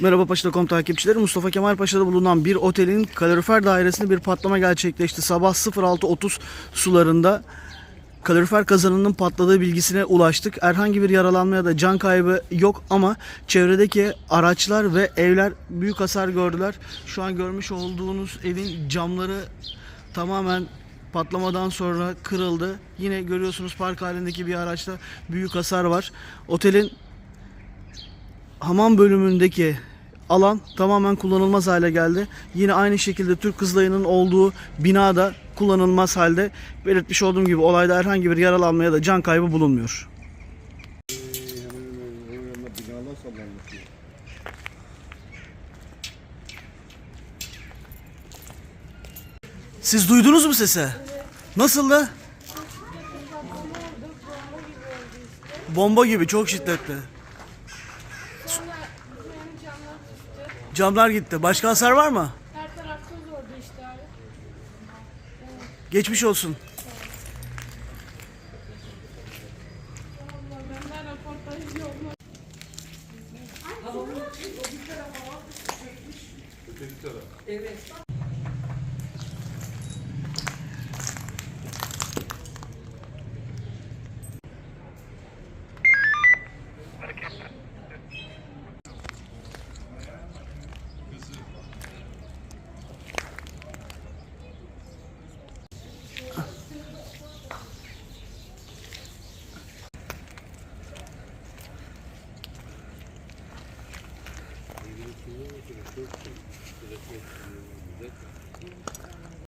Merhaba Paşa.com takipçileri. Mustafa Kemal Paşa'da bulunan bir otelin kalorifer dairesinde bir patlama gerçekleşti. Sabah 06.30 sularında kalorifer kazanının patladığı bilgisine ulaştık. Herhangi bir yaralanma ya da can kaybı yok ama çevredeki araçlar ve evler büyük hasar gördüler. Şu an görmüş olduğunuz evin camları tamamen patlamadan sonra kırıldı. Yine görüyorsunuz park halindeki bir araçta büyük hasar var. Otelin hamam bölümündeki alan tamamen kullanılmaz hale geldi. Yine aynı şekilde Türk Kızılayı'nın olduğu bina da kullanılmaz halde. Belirtmiş olduğum gibi olayda herhangi bir yaralanma ya da can kaybı bulunmuyor. Siz duydunuz mu sesi? Nasıldı? Bomba gibi çok şiddetli. Yani camlar gitti. Başka hasar var mı? Her taraf toz oldu işte abi. Geçmiş olsun. Allah изменения, пересылки, пересылки,